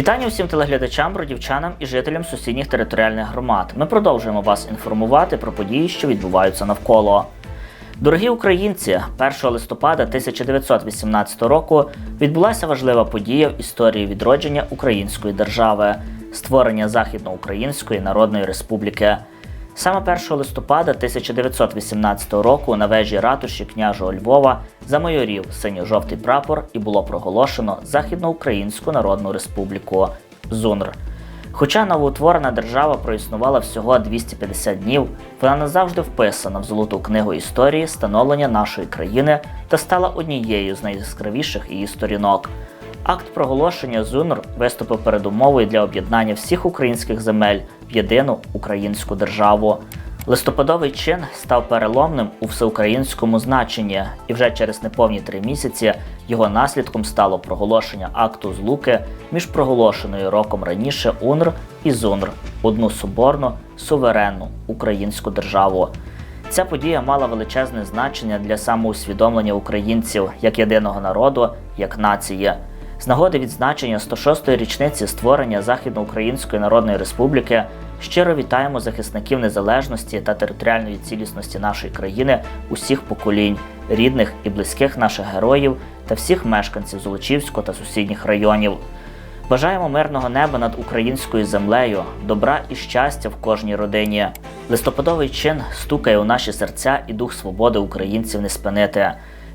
Вітання усім телеглядачам, бродівчанам і жителям сусідніх територіальних громад. Ми продовжуємо вас інформувати про події, що відбуваються навколо. Дорогі українці, 1 листопада 1918 року відбулася важлива подія в історії відродження української держави створення Західноукраїнської Народної Республіки. Саме 1 листопада 1918 року на вежі ратуші княжого Львова замайорів синьо-жовтий прапор і було проголошено Західноукраїнську Народну Республіку ЗУНР. Хоча новоутворена держава проіснувала всього 250 днів, вона назавжди вписана в золоту книгу історії становлення нашої країни та стала однією з найяскравіших її сторінок. Акт проголошення ЗУНР виступив передумовою для об'єднання всіх українських земель в єдину українську державу. Листопадовий чин став переломним у всеукраїнському значенні, і вже через неповні три місяці його наслідком стало проголошення акту злуки між проголошеною роком раніше УНР і ЗУНР одну соборну суверенну українську державу. Ця подія мала величезне значення для самоусвідомлення українців як єдиного народу, як нації. З нагоди відзначення 106-ї річниці створення Західноукраїнської Народної Республіки щиро вітаємо захисників незалежності та територіальної цілісності нашої країни усіх поколінь, рідних і близьких наших героїв та всіх мешканців Золочівського та сусідніх районів. Бажаємо мирного неба над українською землею, добра і щастя в кожній родині. Листопадовий чин стукає у наші серця і дух свободи українців не спинити.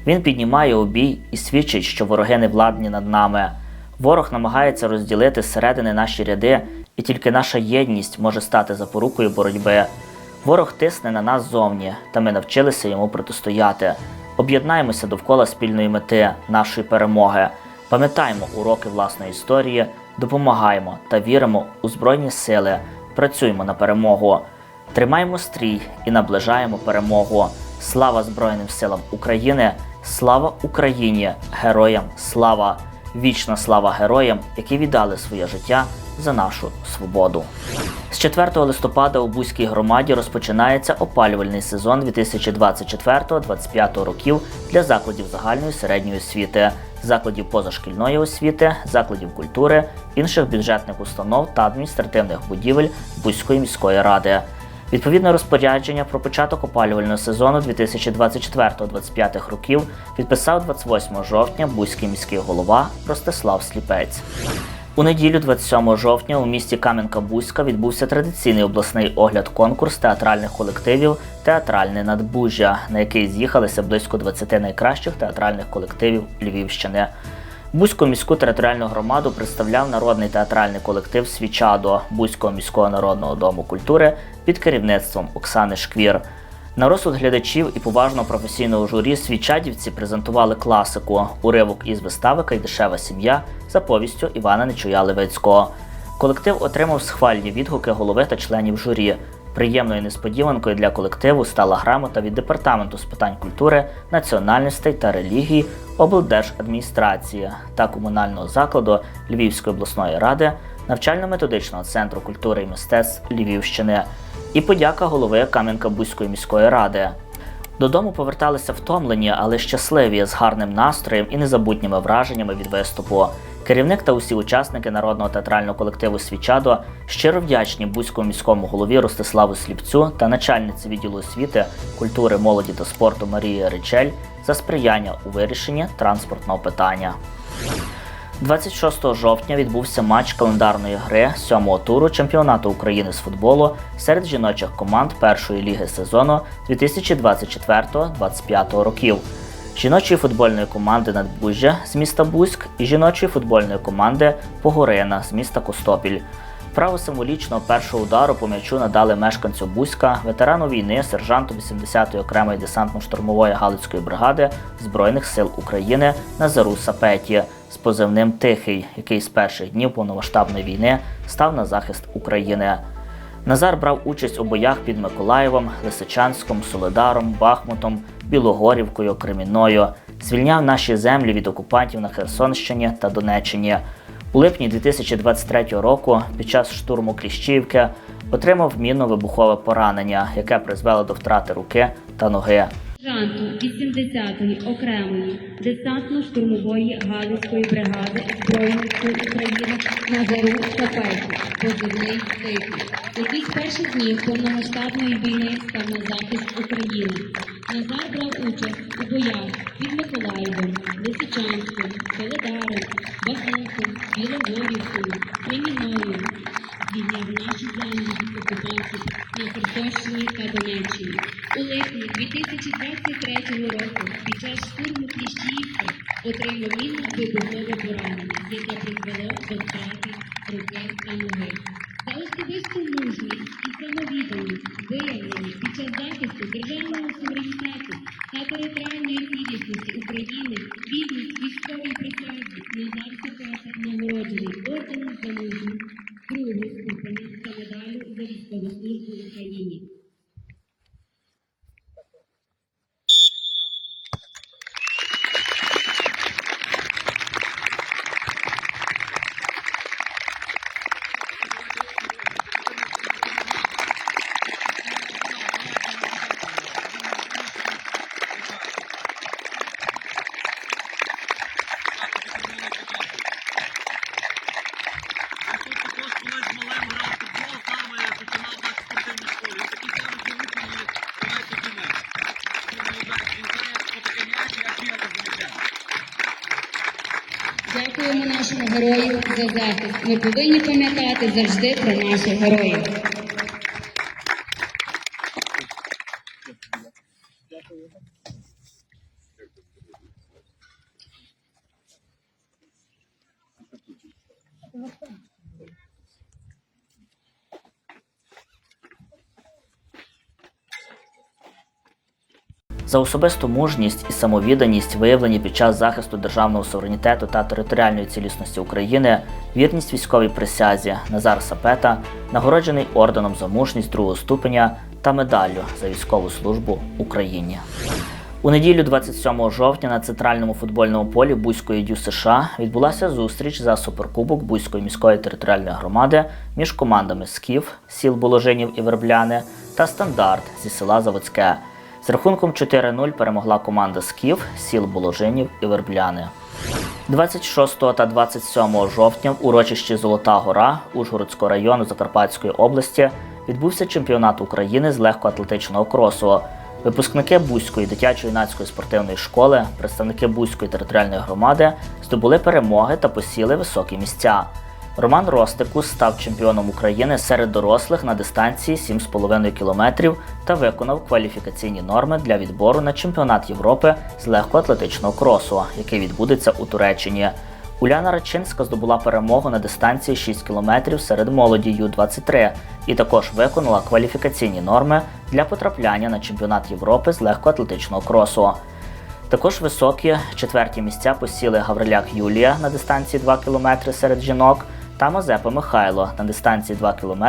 Він піднімає обій і свідчить, що вороги не владні над нами. Ворог намагається розділити зсередини наші ряди, і тільки наша єдність може стати запорукою боротьби. Ворог тисне на нас зовні, та ми навчилися йому протистояти. Об'єднаємося довкола спільної мети нашої перемоги. Пам'ятаємо уроки власної історії, допомагаємо та віримо у Збройні сили, працюємо на перемогу, тримаємо стрій і наближаємо перемогу. Слава Збройним силам України! Слава Україні! Героям слава! Вічна слава героям, які віддали своє життя за нашу свободу. З 4 листопада у Бузькій громаді розпочинається опалювальний сезон 2024-2025 років для закладів загальної середньої освіти, закладів позашкільної освіти, закладів культури, інших бюджетних установ та адміністративних будівель Бузької міської ради. Відповідне розпорядження про початок опалювального сезону 2024-2025 років підписав 28 жовтня Бузький міський голова Ростислав Сліпець. У неділю, 27 жовтня, у місті Кам'янка-Бузька відбувся традиційний обласний огляд-конкурс театральних колективів Театральне надбужжя, на який з'їхалися близько 20 найкращих театральних колективів Львівщини. Бузьку міську територіальну громаду представляв народний театральний колектив Свічадо Бузького міського народного дому культури під керівництвом Оксани Шквір. На розсуд глядачів і поважного професійного журі свічадівці презентували класику уривок із вистави Кайдашева сім'я за повістю Івана Нечуя Левицького. Колектив отримав схвальні відгуки голови та членів журі. Приємною несподіванкою для колективу стала грамота від департаменту з питань культури, національностей та релігії облдержадміністрації та комунального закладу Львівської обласної ради, навчально-методичного центру культури і мистецтв Львівщини і подяка голови Кам'янка-Бузької міської ради. Додому поверталися втомлені, але щасливі з гарним настроєм і незабутніми враженнями від виступу. Керівник та усі учасники народного театрального колективу Свічадо щиро вдячні Бузькому міському голові Ростиславу Сліпцю та начальниці відділу освіти, культури, молоді та спорту Марії Ричель за сприяння у вирішенні транспортного питання. 26 жовтня відбувся матч календарної гри сьомого туру чемпіонату України з футболу серед жіночих команд першої ліги сезону 2024-2025 років. Жіночої футбольної команди Надбужжя з міста Бузьк і жіночої футбольної команди Погорина з міста Костопіль. Право символічного першого удару по м'ячу надали мешканцю Бузька, ветерану війни, сержанту 80-ї окремої десантно-штурмової Галицької бригади Збройних сил України Назару Сапеті з позивним Тихий, який з перших днів повномасштабної війни став на захист України. Назар брав участь у боях під Миколаєвом, Лисичанськом, Солидаром, Бахмутом, Білогорівкою, Кремінною, звільняв наші землі від окупантів на Херсонщині та Донеччині. У липні 2023 року під час штурму Кліщівки отримав мінно-вибухове поранення, яке призвело до втрати руки та ноги. Сержанту 80-ї окремої десантно-штурмової Галицької бригади Збройних сил України Назару Шапеку, позивний «Тихий», який з перших днів повномасштабної війни став на захист України. Назар брав участь у боях під Миколаєвом, Лисичанськом, Солидаром, Бахмутом, Білогорівкою, Кремінною, звільняв наші землі окупантів на Херсонщині та Донеччині. У липні 2023 року під час штурму Кліщіївки отримав мінно вибухове поранення, яке призвело до втрати руки та ноги. За особисту мужність і самовідданість, виявлені під час захисту державного суверенітету та територіальної цілісності України, від військовій присязі Назар Соката нагороджений орденом за мужність другого ступеня та медалю за військову службу в Україні. Дякуємо нашому герою за захист. Ми повинні пам'ятати завжди про наших героїв. За особисту мужність і самовідданість, виявлені під час захисту державного суверенітету та територіальної цілісності України, вірність військовій присязі Назар Сапета нагороджений орденом за мужність другого ступеня та медаллю за військову службу Україні. У неділю 27 жовтня на центральному футбольному полі Бузької ДЮ США відбулася зустріч за суперкубок Бузької міської територіальної громади між командами Скіф, сіл Боложинів і Вербляни та Стандарт зі села Заводське. З рахунком 4-0 перемогла команда Скіф, сіл Боложинів і Вербляни. 26 та 27 жовтня в урочищі Золота Гора Ужгородського району Закарпатської області відбувся чемпіонат України з легкоатлетичного кросу. Випускники Бузької дитячо-юнацької спортивної школи, представники Бузької територіальної громади здобули перемоги та посіли високі місця. Роман Ростикус став чемпіоном України серед дорослих на дистанції 7,5 км та виконав кваліфікаційні норми для відбору на чемпіонат Європи з легкоатлетичного кросу, який відбудеться у Туреччині. Уляна Рачинська здобула перемогу на дистанції 6 км серед молоді Ю-23 і також виконала кваліфікаційні норми для потрапляння на чемпіонат Європи з легкоатлетичного кросу. Також високі четверті місця посіли Гавриляк Юлія на дистанції 2 км серед жінок та Мазепа Михайло на дистанції 2 км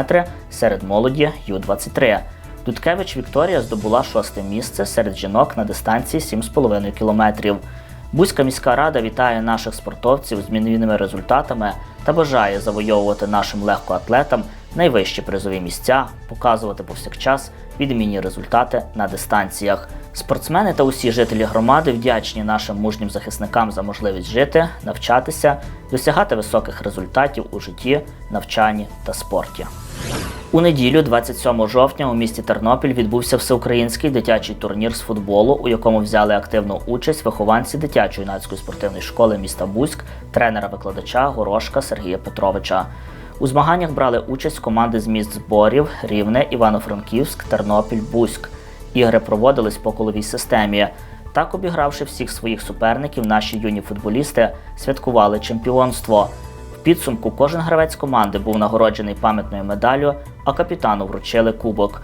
серед молоді Ю-23. Дудкевич Вікторія здобула шосте місце серед жінок на дистанції 7,5 км. Бузька міська рада вітає наших спортовців з відмінними результатами та бажає завойовувати нашим легкоатлетам найвищі призові місця, показувати повсякчас відмінні результати на дистанціях. Спортсмени та усі жителі громади вдячні нашим мужнім захисникам за можливість жити, навчатися, досягати високих результатів у житті, навчанні та спорті. У неділю, 27 жовтня, у місті Тернопіль відбувся всеукраїнський дитячий турнір з футболу, у якому взяли активну участь вихованці дитячо-юнацької спортивної школи міста Бузьк, тренера-викладача Горошка Сергія Петровича. У змаганнях брали участь команди з міст зборів Рівне, Івано-Франківськ, Тернопіль, Бузьк. Ігри проводились по коловій системі. Так, обігравши всіх своїх суперників, наші юні футболісти святкували чемпіонство. В підсумку кожен гравець команди був нагороджений пам'ятною медаллю, а капітану вручили кубок.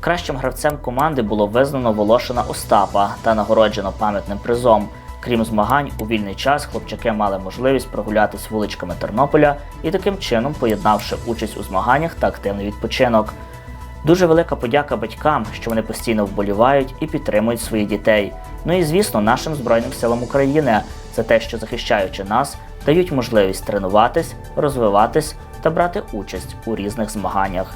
Кращим гравцем команди було визнано Волошина Остапа та нагороджено пам'ятним призом. Крім змагань, у вільний час хлопчаки мали можливість прогулятись вуличками Тернополя і таким чином, поєднавши участь у змаганнях та активний відпочинок. Дуже велика подяка батькам, що вони постійно вболівають і підтримують своїх дітей. Ну і звісно, нашим Збройним силам України за те, що захищаючи нас, дають можливість тренуватись, розвиватись та брати участь у різних змаганнях.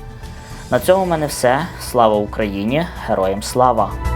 На цьому в мене все. Слава Україні! Героям слава!